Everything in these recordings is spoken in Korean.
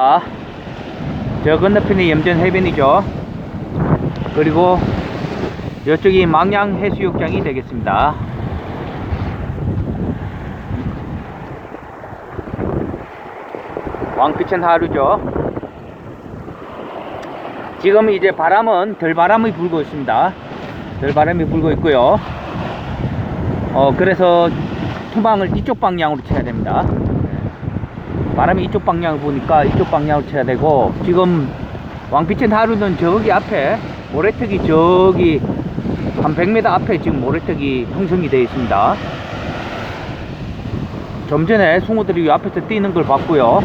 아, 저 건너편이 염전 해변이죠. 그리고 이쪽이 망양 해수욕장이 되겠습니다. 왕빛은 하루죠. 지금 이제 바람은 들바람이 불고 있습니다. 들바람이 불고 있고요. 어, 그래서 투망을 이쪽 방향으로 쳐야 됩니다. 바람이 이쪽 방향을 보니까 이쪽 방향으로 쳐야 되고 지금 왕빛은 하루는 저기 앞에 모래턱이 저기 한 100m 앞에 지금 모래턱이 형성이 되어 있습니다. 좀 전에 숭어들이 이 앞에서 뛰는 걸 봤고요.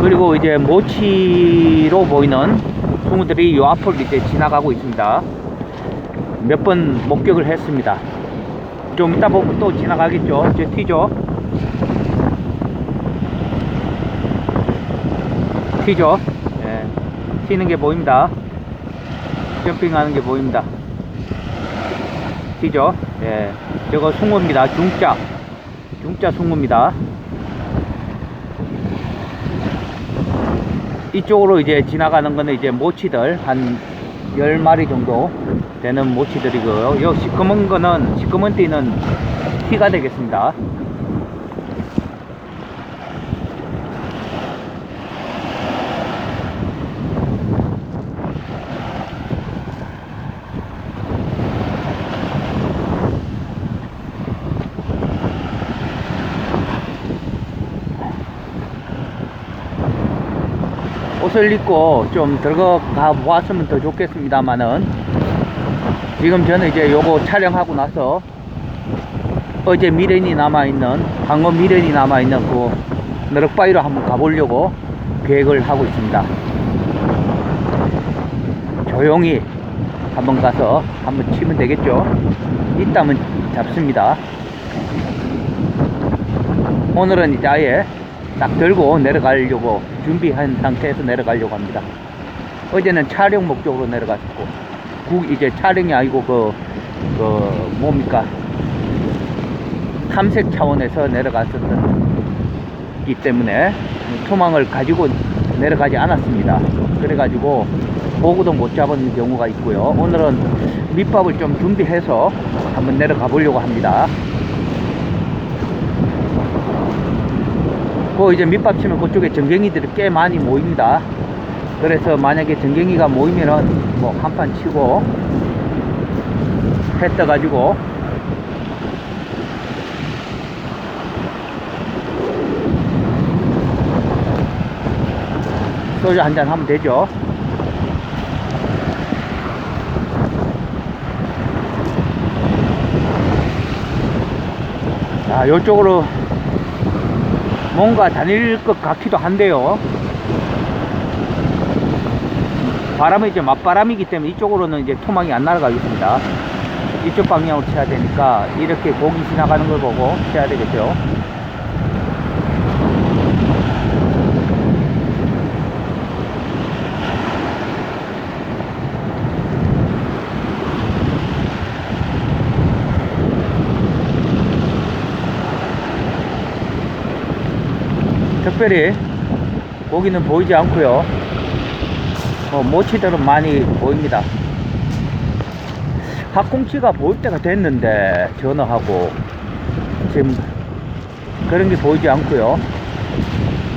그리고 이제 모치로 보이는 숭어들이 이 앞을 이제 지나가고 있습니다. 몇 번 목격을 했습니다. 좀 이따 보면 또 지나가겠죠. 이제 튀죠. 튀죠. 예. 튀는 게 보입니다. 점핑하는 게 보입니다. 튀죠. 예. 저거 숭어입니다. 중자. 중자 숭어입니다. 이쪽으로 이제 지나가는 거는 이제 모치들 한 10마리 정도 되는 모치들이고요. 요 시커먼 거는 시커먼 띠는 티가 되겠습니다. 옷을 입고 좀 들어가 보았으면 더 좋겠습니다만은 지금 저는 이제 요거 촬영하고 나서 어제 미련이 남아있는 방어 미련이 남아있는 그 너럭바위로 한번 가보려고 계획을 하고 있습니다. 조용히 한번 가서 한번 치면 되겠죠? 있다면 잡습니다. 오늘은 이제 아예 딱 들고 내려가려고 준비한 상태에서 내려가려고 합니다. 어제는 촬영 목적으로 내려갔고, 국 이제 촬영이 아니고 그, 그 뭡니까 탐색 차원에서 내려갔었던 기 때문에 토망을 가지고 내려가지 않았습니다. 그래가지고 보고도 못 잡은 경우가 있고요. 오늘은 밑밥을 좀 준비해서 한번 내려가 보려고 합니다. 그 이제 밑밥 치면 그쪽에 전갱이들이 꽤 많이 모입니다. 그래서 만약에 전갱이가 모이면은 뭐 한 판 치고 해 떠가지고 소주 한 잔 하면 되죠. 자, 요쪽으로 뭔가 다닐 것 같기도 한데요. 바람이 이제 맞바람이기 때문에 이쪽으로는 이제 토막이 안 날아가겠습니다. 이쪽 방향으로 쳐야 되니까 이렇게 고기 지나가는 걸 보고 쳐야 되겠죠. 특별히 고기는 보이지 않고요. 뭐 모치들은 많이 보입니다. 학꽁치가 보일 때가 됐는데 전화하고 지금 그런 게 보이지 않고요.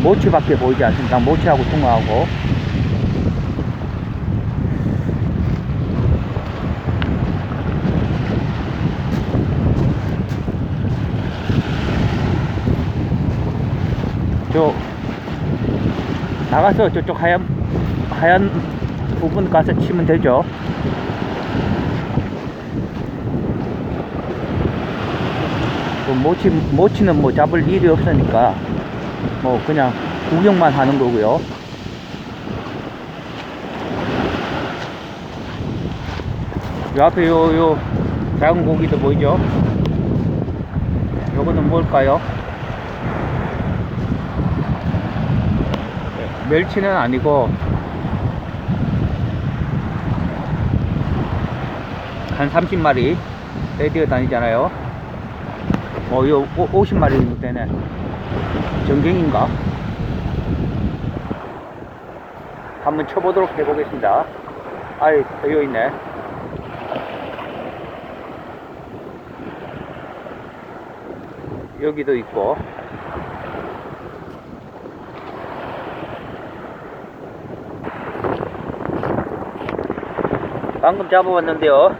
모치밖에 보이지 않습니다. 모치하고 통화하고 저 나가서 저쪽 하얀 하얀 부분 가서 치면 되죠. 그 모치 모치는 뭐 잡을 일이 없으니까 뭐 그냥 구경만 하는 거고요. 요 앞에 요 요 작은 고기도 보이죠? 요거는 뭘까요? 멸치는 아니고 한 30마리 떼디어 다니잖아요 어 이거 50마리 정도 되네 전갱인가 한번 쳐보도록 해보겠습니다. 아이, 되어 있네. 여기도 있고. 방금 잡아봤는데요.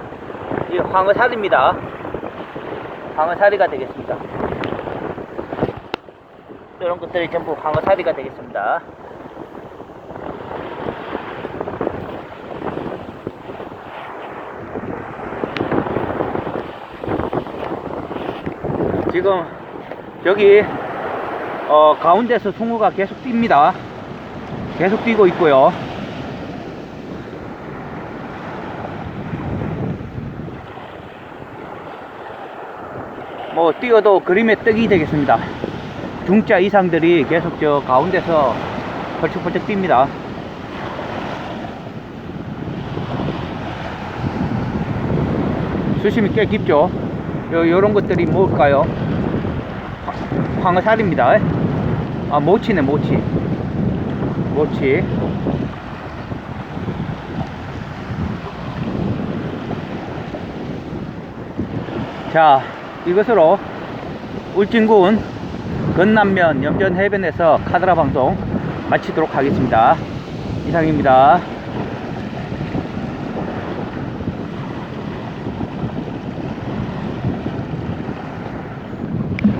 이 황어살입니다. 황어사리가 되겠습니다. 이런 것들이 전부 황어사리가 되겠습니다. 지금 저기 어, 가운데서 숭어가 계속 뜁니다. 계속 뛰고 있고요. 뭐 뛰어도 그림의 떡이 되겠습니다. 중자 이상들이 계속 저 가운데서 펄쩍펄쩍 뜁니다. 수심이 꽤 깊죠. 요, 요런 것들이 뭘까요? 화- 황어살입니다. 아, 모치네, 모치. 모치. 자, 이것으로 울진군 건남면 염전 해변에서 카드라 방송 마치도록 하겠습니다. 이상입니다.